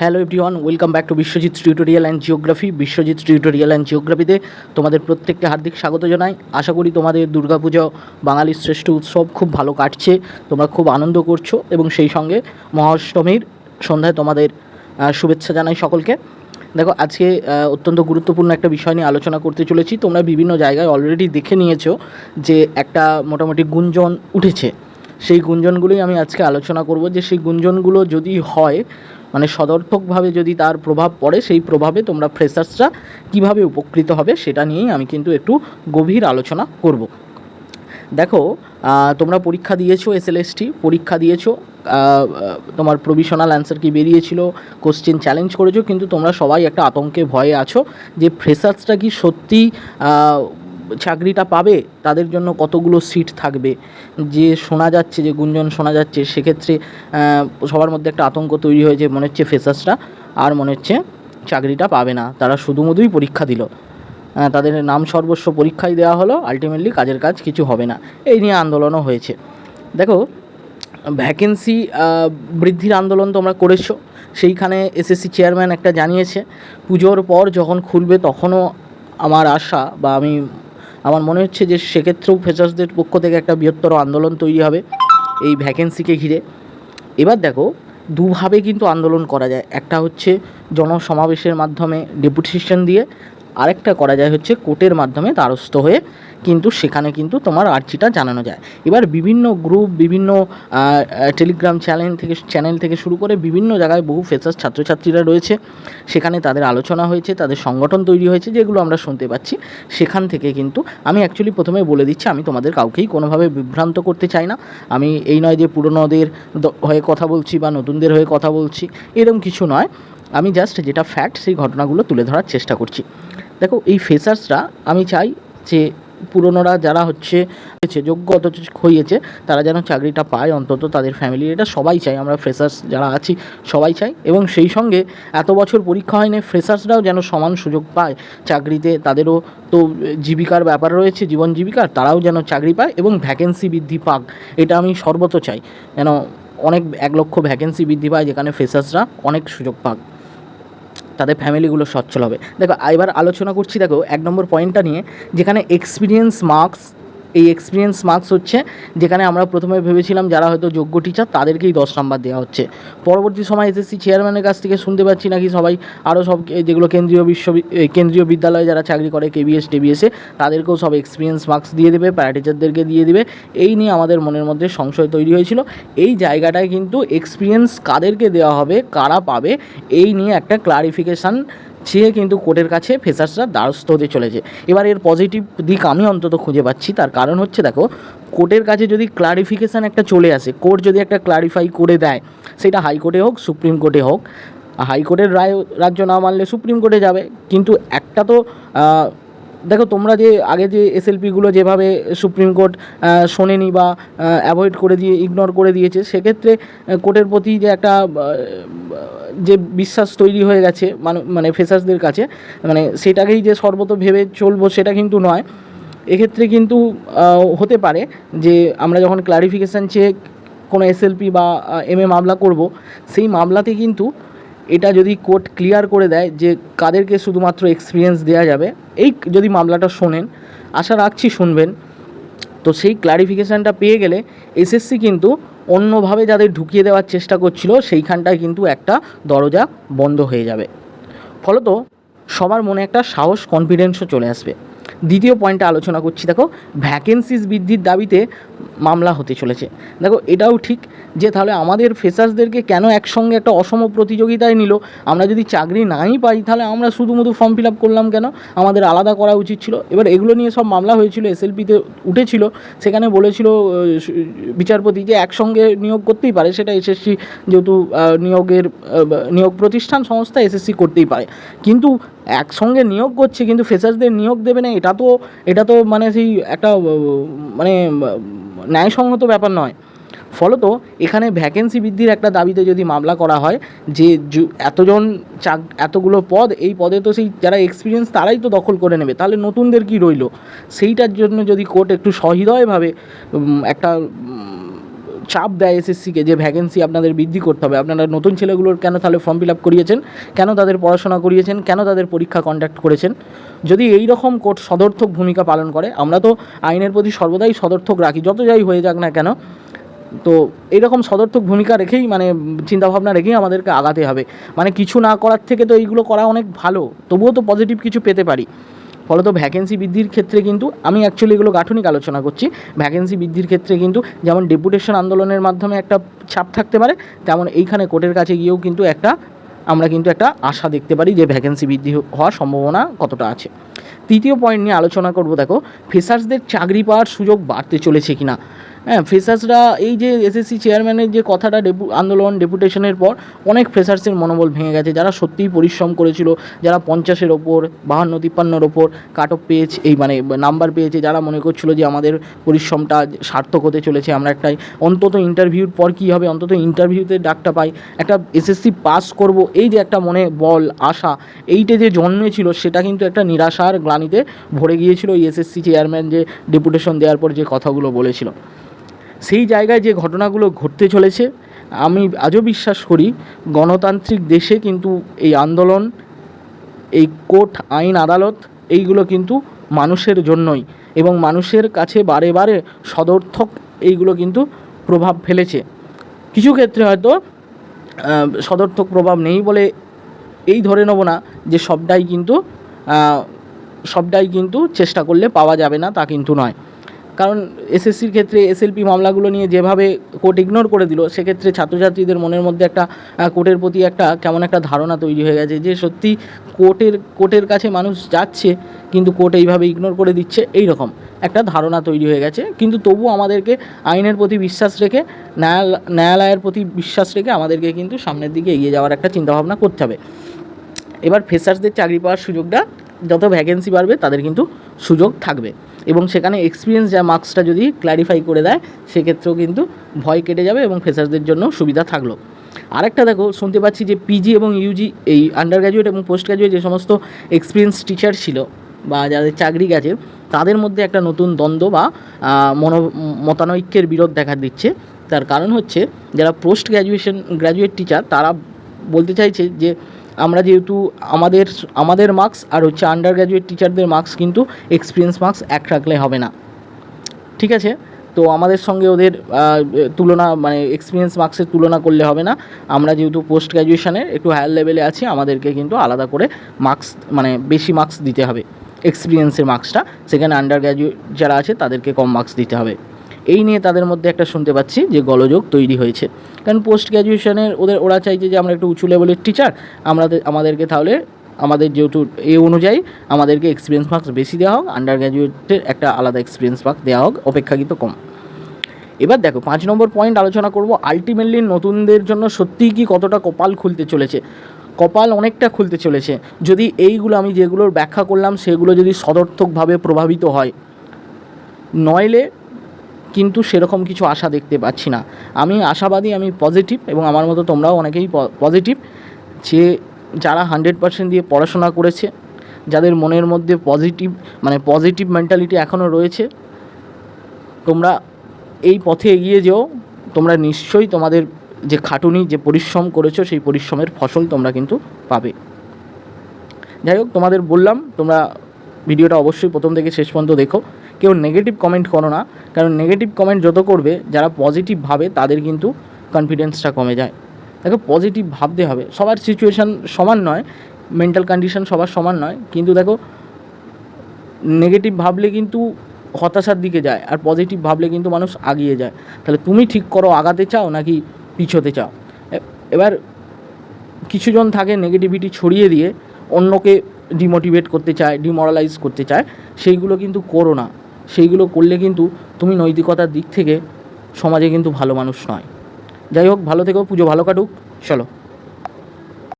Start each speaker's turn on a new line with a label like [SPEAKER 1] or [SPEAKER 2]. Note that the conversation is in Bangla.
[SPEAKER 1] Hello everyone welcome back to Biswajit tutorial and geography Biswajit tutorial and জিওগ্রাফিতে তোমাদের প্রত্যেককে হার্দিক স্বাগত জানাই। আশা করি তোমাদের দুর্গাপুজো বাঙালির শ্রেষ্ঠ উৎসব খুব ভালো কাটছে, তোমরা খুব আনন্দ করছ এবং সেই সঙ্গে মহাষ্টমীর সন্ধ্যায় তোমাদের শুভেচ্ছা জানাই সকলকে। দেখো, আজকে অত্যন্ত গুরুত্বপূর্ণ একটা বিষয় নিয়ে আলোচনা করতে চলেছি। তোমরা বিভিন্ন জায়গায় অলরেডি দেখে নিয়েছো যে একটা মোটামুটি গুঞ্জন উঠেছে। সেই গুঞ্জনগুলোই আমি আজকে আলোচনা করব যে সেই গুঞ্জনগুলো যদি হয় মানে সদর্থকভাবে যদি তার প্রভাব পড়ে, সেই প্রভাবে তোমরা ফ্রেশার্সরা কীভাবে উপকৃত হবে সেটা নিয়েই আমি কিন্তু একটু গভীর আলোচনা করব। দেখো তোমরা পরীক্ষা দিয়েছ এসএলএসটি পরীক্ষা দিয়েছ তোমার প্রভিশনাল অ্যান্সার কি বেরিয়েছিল কোশ্চেন চ্যালেঞ্জ করেছ, কিন্তু তোমরা সবাই একটা আতঙ্কে ভয়ে আছো যে ফ্রেশার্সটা কি সত্যি চাকরিটা পাবে, তাদের জন্য কতগুলো সিট থাকবে? যে শোনা যাচ্ছে, যে গুঞ্জন শোনা যাচ্ছে, সেক্ষেত্রে সবার মধ্যে একটা আতঙ্ক তৈরি হয়েছে মনে হচ্ছে ফেসার্সরা আর মনে হচ্ছে চাকরিটা পাবে না। তারা শুধুমধুই পরীক্ষা দিল। তাদের নাম সর্বস্ব পরীক্ষায় দেওয়া হলো আলটিমেটলি কাজের কাজ কিছু হবে না। এই নিয়ে আন্দোলনও হয়েছে। দেখো ভ্যাকেন্সি বৃদ্ধির আন্দোলন তোমরা করেছ। সেইখানে এসএসসি চেয়ারম্যান একটা জানিয়েছে, পুজোর পর যখন খুলবে তখনও আমার আশা বা আমি আমার মনে হচ্ছে যে সেক্ষেত্রেও ফেসার্সদের পক্ষ থেকে একটা বৃহত্তর আন্দোলন তৈরি হবে এই ভ্যাকেন্সিকে ঘিরে। এবার দেখো, দুভাবে কিন্তু আন্দোলন করা যায়। একটা হচ্ছে জনসমাবেশের মাধ্যমে ডেপুটেশন দিয়ে আরেকটা করা যায় হচ্ছে কোর্টের মাধ্যমে দ্বারস্থ হয়ে কিন্তু সেখানে কিন্তু তোমার আর্জিটা জানানো যায়। এবার বিভিন্ন গ্রুপ বিভিন্ন টেলিগ্রাম চ্যানেল থেকে চ্যানেল থেকে শুরু করে বিভিন্ন জায়গায় বহু ফেসার্স ছাত্রছাত্রীরা রয়েছে। সেখানে তাদের আলোচনা হয়েছে, তাদের সংগঠন তৈরি হয়েছে, যেগুলো আমরা শুনতে পাচ্ছি। সেখান থেকে কিন্তু আমি অ্যাকচুয়ালি প্রথমে বলে দিচ্ছি, আমি তোমাদের কাউকেই কোনোভাবে বিভ্রান্ত করতে চাই না। আমি এই নয় যে পুরনোদের হয়ে কথা বলছি বা নতুনদের হয়ে কথা বলছি এরকম কিছু নয়। আমি জাস্ট যেটা ফ্যাক্ট সেই ঘটনাগুলো তুলে ধরার চেষ্টা করছি। দেখো, এই ফেসার্সরা আমি চাই যে পুরনোরা যারা হচ্ছে হয়েছে, যোগ্য অথচ হয়েছে, তারা যেন চাকরিটা পায়, অন্তত তাদের ফ্যামিলি এটা সবাই চাই আমরা ফ্রেশার্স যারা আছি, সবাই চাই। এবং সেই সঙ্গে এত বছর পরীক্ষা হয়নি, ফ্রেশার্সরাও যেন সমান সুযোগ পায় চাকরিতে। তাদেরও তো জীবিকার ব্যাপার রয়েছে, জীবন জীবিকার, তারাও যেন চাকরি পায় এবং ভ্যাকেন্সি বৃদ্ধি পাক। এটা আমি সর্বত চাই। যেন অনেক, এক লক্ষ ভ্যাকেন্সি বৃদ্ধি পায়, যেখানে ফ্রেশার্সরা অনেক সুযোগ পাক। তাদের ফ্যামিলিগুলো সচ্ছল হবে। দেখো, এবার আলোচনা করছি, দেখো, এক নম্বর পয়েন্টটা নিয়ে, যেখানে এক্সপিরিয়েন্স মার্কস এই এক্সপিরিয়েন্স মার্কস হচ্ছে, যেখানে আমরা প্রথমে ভেবেছিলাম যারা হয়তো যোগ্য টিচার তাদেরকেই দশ নাম্বার দেওয়া হচ্ছে। পরবর্তী সময় এসএসসি চেয়ারম্যানের কাছ থেকে শুনতে পাচ্ছি নাকি সবাই আরও সব যেগুলো কেন্দ্রীয় বিশ্ব কেন্দ্রীয় বিদ্যালয়ে যারা চাকরি করে কেবিএস টেবিএসে তাদেরকেও সব এক্সপিরিয়েন্স মার্কস দিয়ে দেবে প্যারা টিচারদেরকে দিয়ে দেবে। এই নিয়ে আমাদের মনের মধ্যে সংশয় তৈরি হয়েছিল। এই জায়গাটায় কিন্তু এক্সপিরিয়েন্স কাদেরকে দেওয়া হবে, কারা পাবে, এই নিয়ে একটা ক্লারিফিকেশান চেয়ে কিন্তু কোর্টের কাছে ফেসার্সরা দ্বারস্থ হতে চলেছে। এবার এর পজিটিভ দিক আমি অন্তত খুঁজে পাচ্ছি। তার কারণ হচ্ছে, দেখো, কোর্টের কাছে যদি ক্লারিফিকেশান একটা চলে আসে, কোর্ট যদি একটা ক্লারিফাই করে দেয়, সেটা হাইকোর্টে হোক সুপ্রিম কোর্টে হোক হাইকোর্টের রায়, রাজ্য না মানলে সুপ্রিম কোর্টে যাবে। কিন্তু একটা তো দেখো, তোমরা যে আগে যে এসএলপিগুলো যেভাবে সুপ্রিম কোর্ট শোনেনি বা অ্যাভয়েড করে দিয়ে ইগনোর করে দিয়েছে, সেক্ষেত্রে কোর্টের প্রতি যে একটা যে বিশ্বাস তৈরি হয়ে গেছে মানে মানে ফেসার্সদের কাছে মানে সেটাকেই যে সর্বত ভেবে চলবো সেটা কিন্তু নয়। এক্ষেত্রে কিন্তু হতে পারে যে আমরা যখন ক্লারিফিকেশান চেয়ে কোনো এসএলপি বা এম এ মামলা করব, সেই মামলাতে কিন্তু এটা যদি কোর্ট ক্লিয়ার করে দেয় যে কাদেরকে শুধুমাত্র এক্সপিরিয়েন্স দেওয়া যাবে, এই যদি মামলাটা শোনেন, আশা রাখছি শুনবেন। তো সেই ক্লারিফিকেশানটা পেয়ে গেলে এসএসসি কিন্তু অন্যভাবে যাদের ঢুকিয়ে দেওয়ার চেষ্টা করছিল, সেইখানটায় কিন্তু একটা দরজা বন্ধ হয়ে যাবে। ফলত সবার মনে একটা সাহস কনফিডেন্সও চলে আসবে। দ্বিতীয় পয়েন্টে আলোচনা করছি। দেখো ভ্যাকেন্সিস বৃদ্ধির দাবিতে মামলা হতে চলেছে। দেখো, এটাও ঠিক যে তাহলে আমাদের ফেসার্সদেরকে কেন একসঙ্গে একটা অসম প্রতিযোগিতায় নিল? আমরা যদি চাকরি নাই পাই, তাহলে আমরা শুধুমধু ফর্ম ফিল আপ করলাম কেন? আমাদের আলাদা করা উচিত ছিল। এবার এগুলো নিয়ে সব মামলা হয়েছিল এসএলপিতে উঠেছিল। সেখানে বলেছিল বিচারপতি যে একসঙ্গে নিয়োগ করতেই পারে, সেটা এসএসসি যেহেতু নিয়োগের নিয়োগ প্রতিষ্ঠান সংস্থা এসএসসি করতেই পারে। কিন্তু একসঙ্গে নিয়োগ করছে, কিন্তু ফেসার্সদের নিয়োগ দেবে না, এটা তো এটা তো মানে সেই একটা মানে ন্যায়সঙ্গত ব্যাপার নয়। ফলত এখানে ভ্যাকেন্সি বৃদ্ধির একটা দাবিতে যদি মামলা করা হয়, যে এতজন চাক, এতগুলো পদ, এই পদে তো সেই যারা এক্সপিরিয়েন্স তারাই তো দখল করে নেবে, তাহলে নতুনদের কি রইল? সেইটার জন্য যদি কোর্ট একটু সহৃদয়ভাবে একটা চাপ দেয় এসএসসিকে যে ভ্যাকেন্সি আপনাদের বৃদ্ধি করতে হবে। আপনারা নতুন ছেলেগুলোর কেন তাহলে ফর্ম ফিল আপ করিয়েছেন? কেন তাদের পড়াশোনা করিয়েছেন? কেন তাদের পরীক্ষা কন্ডাক্ট করেছেন? যদি এই রকম কোর্ট সদর্থক ভূমিকা পালন করে, আমরা তো আইনের প্রতি সর্বদাই সদর্থক রাখি, যত যাই হয়ে যাক না কেন, তো এইরকম সদর্থক ভূমিকা রেখেই মানে চিন্তাভাবনা রেখেই আমাদেরকে আগাতে হবে। মানে কিছু না করার থেকে তো এইগুলো করা অনেক ভালো, তবুও তো পজিটিভ কিছু পেতে পারি। ফলত ভ্যাকেন্সি বৃদ্ধির ক্ষেত্রে কিন্তু আমি অ্যাকচুয়ালি এগুলো গাঠনিক আলোচনা করছি। ভ্যাকেন্সি বৃদ্ধির ক্ষেত্রে কিন্তু যেমন ডেপুটেশন আন্দোলনের মাধ্যমে একটা ছাপ থাকতে পারে, তেমন এইখানে কোর্টের কাছে গিয়েও কিন্তু একটা, আমরা কিন্তু একটা আশা দেখতে পারি যে ভ্যাকেন্সি বৃদ্ধি হওয়ার সম্ভাবনা কতটা আছে। তৃতীয় পয়েন্ট নিয়ে আলোচনা করব দেখো ফেসার্সদের চাকরি পাওয়ার সুযোগ বাড়তে চলেছে কিনা? হ্যাঁ ফ্রেশার্সরা এই যে এসএসসি চেয়ারম্যানের যে কথাটা ডেপু আন্দোলন ডেপুটেশনের পর অনেক ফ্রেশার্সের মনোবল ভেঙে গেছে। যারা সত্যিই পরিশ্রম করেছিল, যারা পঞ্চাশের ওপর, বাহান্ন তিপ্পান্নর ওপর কাট অফ পেয়েছে, এই মানে নাম্বার পেয়েছে, যারা মনে করছিল যে আমাদের পরিশ্রমটা সার্থক হতে চলেছে। আমরা একটাই অন্তত ইন্টারভিউর পর কী হবে? অন্তত ইন্টারভিউতে ডাকটা পাই। একটা এসএসসি পাস করব, এই যে একটা মনে বল, আশা, এইটা যে জন্মেছিল, সেটা কিন্তু একটা নিরাশার গ্লানিতে ভরে গিয়েছিল এই এসএসসি চেয়ারম্যান যে ডেপুটেশন দেওয়ার পর যে কথাগুলো বলেছিল। সেই জায়গায় যে ঘটনাগুলো ঘটতে চলেছে, আমি আজও বিশ্বাস করি গণতান্ত্রিক দেশে কিন্তু এই আন্দোলন, এই কোর্ট, আইন, আদালত এইগুলো কিন্তু মানুষের জন্যই এবং মানুষের কাছে বারে বারে সদর্থক এইগুলো কিন্তু প্রভাব ফেলেছে। কিছু ক্ষেত্রে হয়তো সদর্থক প্রভাব নেই বলে এই ধরে নেব না যে সবটাই কিন্তু সবটাই কিন্তু চেষ্টা করলে পাওয়া যাবে না তা কিন্তু নয়। কারণ এসএসসির ক্ষেত্রে এসএলপি মামলাগুলো নিয়ে যেভাবে কোর্ট ইগনোর করে দিল, সেক্ষেত্রে ছাত্রছাত্রীদের মনের মধ্যে একটা কোর্টের প্রতি একটা কেমন একটা ধারণা তৈরি হয়ে গেছে যে সত্যি কোর্টের কোর্টের কাছে মানুষ যাচ্ছে, কিন্তু কোর্ট এইভাবে ইগনোর করে দিচ্ছে এই রকম একটা ধারণা তৈরি হয়ে গেছে। কিন্তু তবু আমাদেরকে আইনের প্রতি বিশ্বাস রেখে, ন্যায়াল, ন্যায়ালয়ের প্রতি বিশ্বাস রেখে আমাদেরকে কিন্তু সামনের দিকে এগিয়ে যাওয়ার একটা চিন্তাভাবনা করতে হবে। এবার ফ্রেশার্সদের চাকরি পাওয়ার সুযোগটা যত ভ্যাকেন্সি বাড়বে, তাদের কিন্তু সুযোগ থাকবে। এবং সেখানে এক্সপিরিয়েন্স যা মার্কসটা যদি ক্ল্যারিফাই করে দেয়, সেক্ষেত্রেও কিন্তু ভয় কেটে যাবে এবং ফ্রেশার্সদের জন্য সুবিধা থাকল। আরেকটা দেখো, শুনতে পাচ্ছি যে পিজি এবং ইউজি এই আন্ডার গ্র্যাজুয়েট এবং পোস্ট গ্র্যাজুয়েট যে সমস্ত এক্সপিরিয়েন্স টিচার ছিল বা যাদের চাকরি গেছে, তাদের মধ্যে একটা নতুন দ্বন্দ্ব বা মনো, মতানৈক্যের বিরোধ দেখা দিচ্ছে। তার কারণ হচ্ছে, যারা পোস্ট গ্র্যাজুয়েশন গ্র্যাজুয়েট টিচার তারা বলতে চাইছে যে আমরা যেহেতু আমাদের আমাদের মার্কস আর হচ্ছে আন্ডার গ্র্যাজুয়েট টিচারদের মার্কস কিন্তু এক্সপিরিয়েন্স মার্কস এক রাখলে হবে না। ঠিক আছে? তো আমাদের সঙ্গে ওদের তুলনা মানে এক্সপিরিয়েন্স মার্কসের তুলনা করলে হবে না। আমরা যেহেতু পোস্ট গ্র্যাজুয়েশনের একটু হায়ার লেভেলে আছি, আমাদেরকে কিন্তু আলাদা করে মার্কস মানে বেশি মার্কস দিতে হবে। এক্সপিরিয়েন্সের মার্কসটা সেখানে আন্ডার গ্র্যাজুয়েট যারা আছে তাদেরকে কম মার্কস দিতে হবে। এই নিয়ে তাদের মধ্যে একটা শুনতে পাচ্ছি যে গলযোগ তৈরি হয়েছে। কারণ পোস্ট গ্র্যাজুয়েশনের ওদের, ওরা চাইছে যে আমরা একটু উঁচু লেভেলের টিচার আমাদের আমাদেরকে তাহলে, আমাদের যেহেতু এ অনুযায়ী আমাদেরকে এক্সপিরিয়েন্স মার্কস বেশি দেওয়া হোক আন্ডার গ্র্যাজুয়েটের একটা আলাদা এক্সপিরিয়েন্স মার্ক দেওয়া হোক, অপেক্ষাকৃত কম। এবার দেখো, পাঁচ নম্বর পয়েন্ট আলোচনা করব আলটিমেটলি নতুনদের জন্য সত্যিই কি কতটা কপাল খুলতে চলেছে? কপাল অনেকটা খুলতে চলেছে। যদি এইগুলো আমি যেগুলোর ব্যাখ্যা করলাম, সেগুলো যদি সদর্থকভাবে প্রভাবিত হয়, নইলে কিন্তু সেরকম কিছু আশা দেখতে পাচ্ছি না। আমি আশাবাদী, আমি পজিটিভ এবং আমার মতো তোমরাও অনেকেই পজিটিভ যে যারা হান্ড্রেড পার্সেন্ট দিয়ে পড়াশোনা করেছে, যাদের মনের মধ্যে পজিটিভ মানে পজিটিভ মেন্টালিটি এখনও রয়েছে, তোমরা এই পথে এগিয়ে যেও। তোমরা নিশ্চয়ই তোমাদের যে খাটুনি, যে পরিশ্রম করেছ, সেই পরিশ্রমের ফসল তোমরা কিন্তু পাবে। যাই হোক, তোমাদের বললাম, তোমরা ভিডিওটা অবশ্যই প্রথম থেকে শেষ পর্যন্ত দেখো। কেউ নেগেটিভ কমেন্ট করো না, কারণ নেগেটিভ কমেন্ট যত করবে, যারা পজিটিভ ভাবে, তাদের কিন্তু কনফিডেন্সটা কমে যায়। দেখো পজিটিভ ভাবতে হবে, সবার সিচুয়েশান সমান নয় মেন্টাল কন্ডিশন সবার সমান নয়, কিন্তু দেখো নেগেটিভ ভাবলে কিন্তু হতাশার দিকে যায়, আর পজিটিভ ভাবলে কিন্তু মানুষ আগিয়ে যায়। তাহলে তুমি ঠিক করো, আগাতে চাও, নাকি পিছোতে চাও? এবার কিছুজন থাকে নেগেটিভিটি ছড়িয়ে দিয়ে, অন্যকে ডিমোটিভেট করতে চায় ডিমোরালাইজ করতে চায়, সেইগুলো কিন্তু করো না। সেইগুলো করলে কিন্তু তুমি নৈতিকতার দিক থেকে সমাজে কিন্তু ভালো মানুষ নয়। যাই হোক, ভালো থেকেও পুজো ভালো কাটুক, চলো।